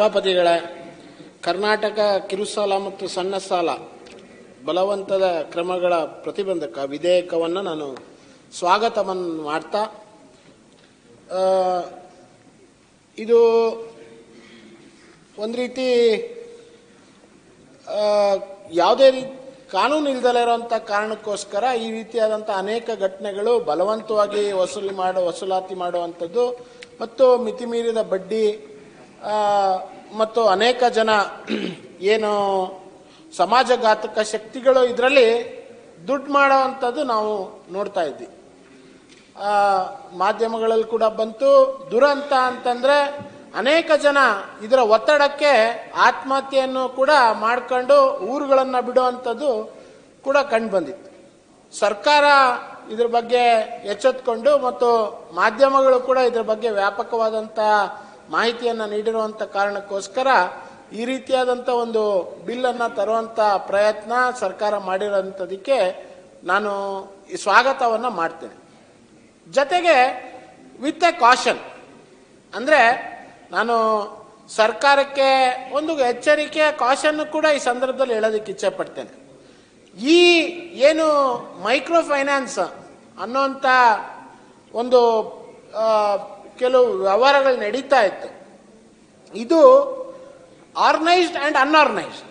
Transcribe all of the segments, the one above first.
ಸಭಾಪತಿಗಳೇ, ಕರ್ನಾಟಕ ಕಿರುಸಾಲ ಮತ್ತು ಸಣ್ಣ ಸಾಲ ಬಲವಂತದ ಕ್ರಮಗಳ ಪ್ರತಿಬಂಧಕ ವಿಧೇಯಕವನ್ನು ನಾನು ಸ್ವಾಗತವನ್ನು ಮಾಡ್ತಾ ಇದು ಒಂದು ರೀತಿ ಯಾವುದೇ ರೀತಿ ಕಾನೂನು ಇಲ್ದಲೇ ಇರೋಂಥ ಕಾರಣಕ್ಕೋಸ್ಕರ ಈ ರೀತಿಯಾದಂಥ ಅನೇಕ ಘಟನೆಗಳು ಬಲವಂತವಾಗಿ ವಸೂಲಿ ಮಾಡೋ, ವಸೂಲಾತಿ ಮಾಡುವಂಥದ್ದು ಮತ್ತು ಮಿತಿಮೀರಿದ ಬಡ್ಡಿ ಮತ್ತು ಅನೇಕ ಜನ ಏನು ಸಮಾಜಘಾತಕ ಶಕ್ತಿಗಳು ಇದರಲ್ಲಿ ದುಡ್ಡು ಮಾಡೋವಂಥದ್ದು ನಾವು ನೋಡ್ತಾ ಇದ್ವಿ. ಮಾಧ್ಯಮಗಳಲ್ಲಿ ಕೂಡ ಬಂತು. ದುರಂತ ಅಂತಂದರೆ ಅನೇಕ ಜನ ಇದರ ಒತ್ತಡಕ್ಕೆ ಆತ್ಮಹತ್ಯೆಯನ್ನು ಕೂಡ ಮಾಡ್ಕೊಂಡು ಊರುಗಳನ್ನು ಬಿಡುವಂಥದ್ದು ಕೂಡ ಕಂಡು ಬಂದಿತ್ತು. ಸರ್ಕಾರ ಇದ್ರ ಬಗ್ಗೆ ಎಚ್ಚೆತ್ಕೊಂಡು ಮತ್ತು ಮಾಧ್ಯಮಗಳು ಕೂಡ ಇದ್ರ ಬಗ್ಗೆ ವ್ಯಾಪಕವಾದಂಥ ಮಾಹಿತಿಯನ್ನು ನೀಡಿರುವಂಥ ಕಾರಣಕ್ಕೋಸ್ಕರ ಈ ರೀತಿಯಾದಂಥ ಒಂದು ಬಿಲ್ಲನ್ನು ತರುವಂಥ ಪ್ರಯತ್ನ ಸರ್ಕಾರ ಮಾಡಿರೋಂಥದಕ್ಕೆ ನಾನು ಈ ಸ್ವಾಗತವನ್ನು ಮಾಡ್ತೇನೆ. ಜೊತೆಗೆ ವಿತ್ ಎ ಕಾಷನ್ ಅಂದರೆ ನಾನು ಸರ್ಕಾರಕ್ಕೆ ಒಂದು ಎಚ್ಚರಿಕೆ ಕಾಷನ್ ಕೂಡ ಈ ಸಂದರ್ಭದಲ್ಲಿ ಹೇಳೋದಕ್ಕೆ ಇಚ್ಛೆ ಪಡ್ತೇನೆ. ಈ ಏನು ಮೈಕ್ರೋ ಫೈನಾನ್ಸ್ ಅನ್ನೋಂಥ ಒಂದು ಕೆಲವು ವ್ಯವಹಾರಗಳು ನಡೀತಾ ಇತ್ತು. ಇದು ಆರ್ಗನೈಸ್ಡ್ ಆ್ಯಂಡ್ ಅನ್ಆರ್ಗನೈಸ್ಡ್.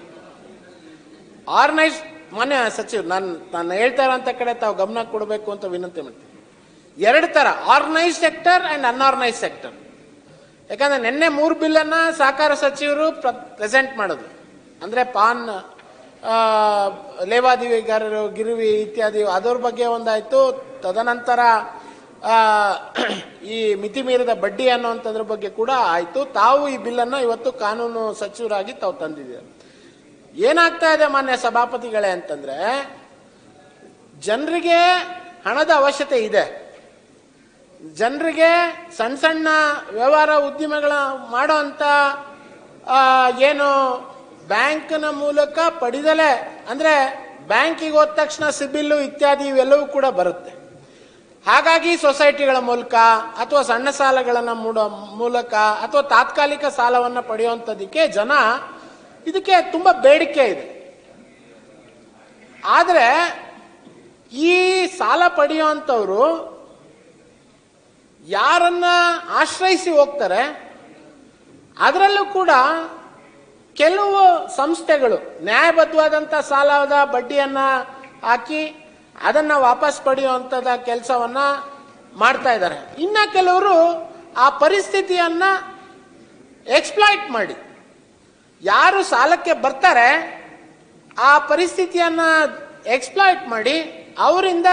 ಆರ್ಗನೈಸ್ಡ್ ಮಾನ್ಯ ಸಚಿವರು ನಾನು ನಾನು ಹೇಳ್ತಾ ಇರೋಂಥ ಕಡೆ ತಾವು ಗಮನ ಕೊಡಬೇಕು ಅಂತ ವಿನಂತಿ ಮಾಡ್ತೀನಿ. ಎರಡು ಥರ, organised sector and unorganised sector. ಯಾಕಂದರೆ ನಿನ್ನೆ ಮೂರು ಬಿಲ್ಲನ್ನು ಸಹಕಾರ ಸಚಿವರು ಪ್ರೆಸೆಂಟ್ ಮಾಡೋದು ಅಂದರೆ ಪಾನ್ ಲೇವಾದಿವಿಗಾರರು, ಗಿರಿವಿ ಇತ್ಯಾದಿ, ಅದರ ಬಗ್ಗೆ ಒಂದಾಯಿತು. ತದನಂತರ ಈ ಮಿತಿ ಮೀರಿದ ಬಡ್ಡಿ ಅನ್ನುವಂಥದ್ರ ಬಗ್ಗೆ ಕೂಡ ಆಯಿತು. ತಾವು ಈ ಬಿಲ್ಲನ್ನು ಇವತ್ತು ಕಾನೂನು ಸಚಿವರಾಗಿ ತಾವು ತಂದಿದ್ದೀರಿ. ಏನಾಗ್ತಾ ಇದೆ ಮಾನ್ಯ ಸಭಾಪತಿಗಳೇ ಅಂತಂದ್ರೆ, ಜನರಿಗೆ ಹಣದ ಅವಶ್ಯಕತೆ ಇದೆ. ಜನರಿಗೆ ಸಣ್ಣ ಸಣ್ಣ ವ್ಯವಹಾರ ಉದ್ಯಮಗಳ ಮಾಡೋ ಅಂತ ಏನು ಬ್ಯಾಂಕ್ನ ಮೂಲಕ ಪಡೆದಲೇ, ಅಂದ್ರೆ ಬ್ಯಾಂಕಿಗೆ ಹೋದ ತಕ್ಷಣ ಸಿಬಿಲ್ಲು ಇತ್ಯಾದಿ ಇವೆಲ್ಲವೂ ಕೂಡ ಬರುತ್ತೆ. ಹಾಗಾಗಿ ಸೊಸೈಟಿಗಳ ಮೂಲಕ ಅಥವಾ ಸಣ್ಣ ಸಾಲಗಳನ್ನು ಮೂಡೋ ಮೂಲಕ ಅಥವಾ ತಾತ್ಕಾಲಿಕ ಸಾಲವನ್ನು ಪಡೆಯುವಂಥದ್ದಕ್ಕೆ ಜನ ಇದಕ್ಕೆ ತುಂಬ ಬೇಡಿಕೆ ಇದೆ. ಆದರೆ ಈ ಸಾಲ ಪಡೆಯುವಂಥವ್ರು ಯಾರನ್ನ ಆಶ್ರಯಿಸಿ ಹೋಗ್ತಾರೆ, ಅದರಲ್ಲೂ ಕೂಡ ಕೆಲವು ಸಂಸ್ಥೆಗಳು ನ್ಯಾಯಬದ್ಧವಾದಂಥ ಸಾಲದ ಬಡ್ಡಿಯನ್ನು ಹಾಕಿ ಅದನ್ನ ವಾಪಸ್ ಪಡೆಯುವಂಥದ ಕೆಲಸವನ್ನ ಮಾಡ್ತಾ ಇದ್ದಾರೆ. ಇನ್ನ ಕೆಲವರು ಆ ಪರಿಸ್ಥಿತಿಯನ್ನ ಎಕ್ಸ್ಪ್ಲಾಯ್ಟ್ ಮಾಡಿ. ಯಾರು ಸಾಲಕ್ಕೆ ಬರ್ತಾರೆ, ಆ ಪರಿಸ್ಥಿತಿಯನ್ನ ಎಕ್ಸ್ಪ್ಲಾಯ್ಟ್ ಮಾಡಿ, ಅವರಿಂದ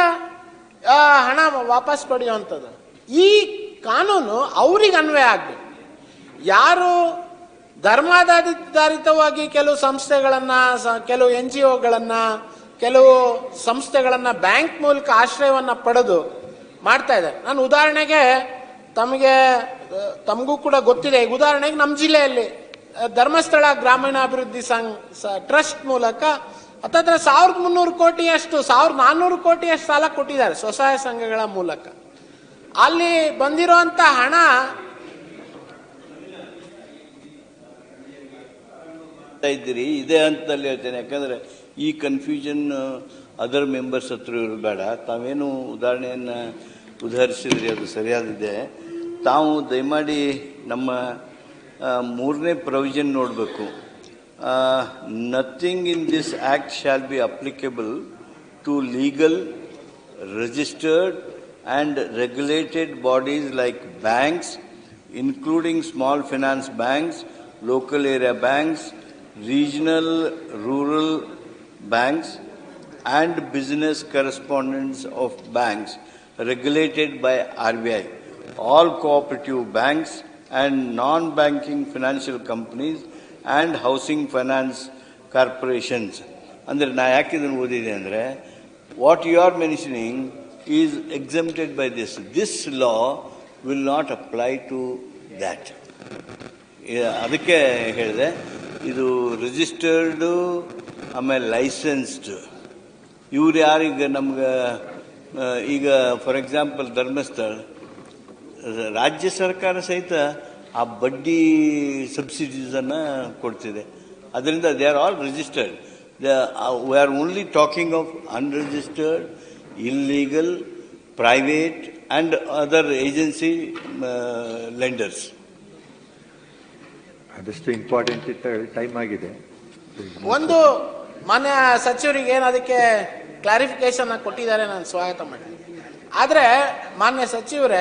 ಹಣ ವಾಪಸ್ ಪಡೆಯುವಂಥದ್ದು ಈ ಕಾನೂನು ಅವ್ರಿಗೆ ಅನ್ವಯ ಆಗಬೇಕು. ಯಾರು ಧರ್ಮಾಧಾರಿತವಾಗಿ ಕೆಲವು ಸಂಸ್ಥೆಗಳನ್ನ ಕೆಲವು ಎನ್ ಜಿ ಒಗಳನ್ನ ಕೆಲವು ಸಂಸ್ಥೆಗಳನ್ನ ಬ್ಯಾಂಕ್ ಮೂಲಕ ಆಶ್ರಯವನ್ನ ಪಡೆದು ಮಾಡ್ತಾ ಇದ್ದಾರೆ. ನಾನು ಉದಾಹರಣೆಗೆ ತಮಗೆ, ತಮಗೂ ಕೂಡ ಗೊತ್ತಿದೆ. ಈಗ ಉದಾಹರಣೆಗೆ ನಮ್ಮ ಜಿಲ್ಲೆಯಲ್ಲಿ ಧರ್ಮಸ್ಥಳ ಗ್ರಾಮೀಣಾಭಿವೃದ್ಧಿ ಸಂಘ ಟ್ರಸ್ಟ್ ಮೂಲಕ ಹತ್ತತ್ರ ಸಾವಿರದ ಮುನ್ನೂರು ಕೋಟಿಯಷ್ಟು, ಸಾವಿರದ ನಾನ್ನೂರು ಕೋಟಿಯಷ್ಟು ಸಾಲ ಕೊಟ್ಟಿದ್ದಾರೆ ಸ್ವಸಹಾಯ ಸಂಘಗಳ ಮೂಲಕ. ಅಲ್ಲಿ ಬಂದಿರುವಂತ ಹಣ ಇದ್ದೀರಿ. ಇದೆ ಅಂತಲ್ಲಿ ಹೇಳ್ತೇನೆ. ಯಾಕಂದ್ರೆ ಈ ಕನ್ಫ್ಯೂಷನ್ ಅದರ್ ಮೆಂಬರ್ಸ್ ಹತ್ರ ಇರಬೇಡ. ಬೇಡ ತಾವೇನು ಉದಾಹರಣೆಯನ್ನು ಉದಾಹರಿಸಿದ್ರಿ, ಅದು ಸರಿಯಾದಿದೆ. ತಾವು ದಯಮಾಡಿ ನಮ್ಮ ಮೂರನೇ ಪ್ರೊವಿಷನ್ ನೋಡಬೇಕು. Nothing in this act shall be applicable to legal registered and regulated bodies like banks including small finance banks local area banks regional rural banks, and business correspondents of banks regulated by RBI. All cooperative banks and non-banking financial companies and housing finance corporations. ಅಂದರೆ ನಾ ಯಾಕೆ ಇದನ್ನು ಓದಿದೆ ಅಂದರೆ what you are mentioning is exempted by this this law will not apply to that ಅದಕ್ಕೆ ಹೇಳಿದೆ ಇದು registered ಆಮೇಲೆ ಲೈಸೆನ್ಸ್ಡ್ ಇವ್ರು ಯಾರೀಗ ನಮ್ಗೆ ಈಗ ಫಾರ್ ಎಕ್ಸಾಂಪಲ್ ಧರ್ಮಸ್ಥಳ ರಾಜ್ಯ ಸರ್ಕಾರ ಸಹಿತ ಆ ಬಡ್ಡಿ ಸಬ್ಸಿಡೀಸನ್ನು ಕೊಡ್ತಿದೆ. ಅದರಿಂದ they are all registered we are only talking of unregistered illegal private and other agency lenders ಅದಷ್ಟು ಇಂಪಾರ್ಟೆಂಟ್ ಇತ್ತು ಟೈಮ್ ಆಗಿದೆ. ಒಂದು ಮಾನ್ಯ ಸಚಿವರಿಗೆ ಏನು ಅದಕ್ಕೆ ಕ್ಲಾರಿಫಿಕೇಶನ್ ಕೊಟ್ಟಿದ್ದಾರೆ ನಾನು ಸ್ವಾಗತ ಮಾಡ್ತೀನಿ. ಆದರೆ ಮಾನ್ಯ ಸಚಿವರೇ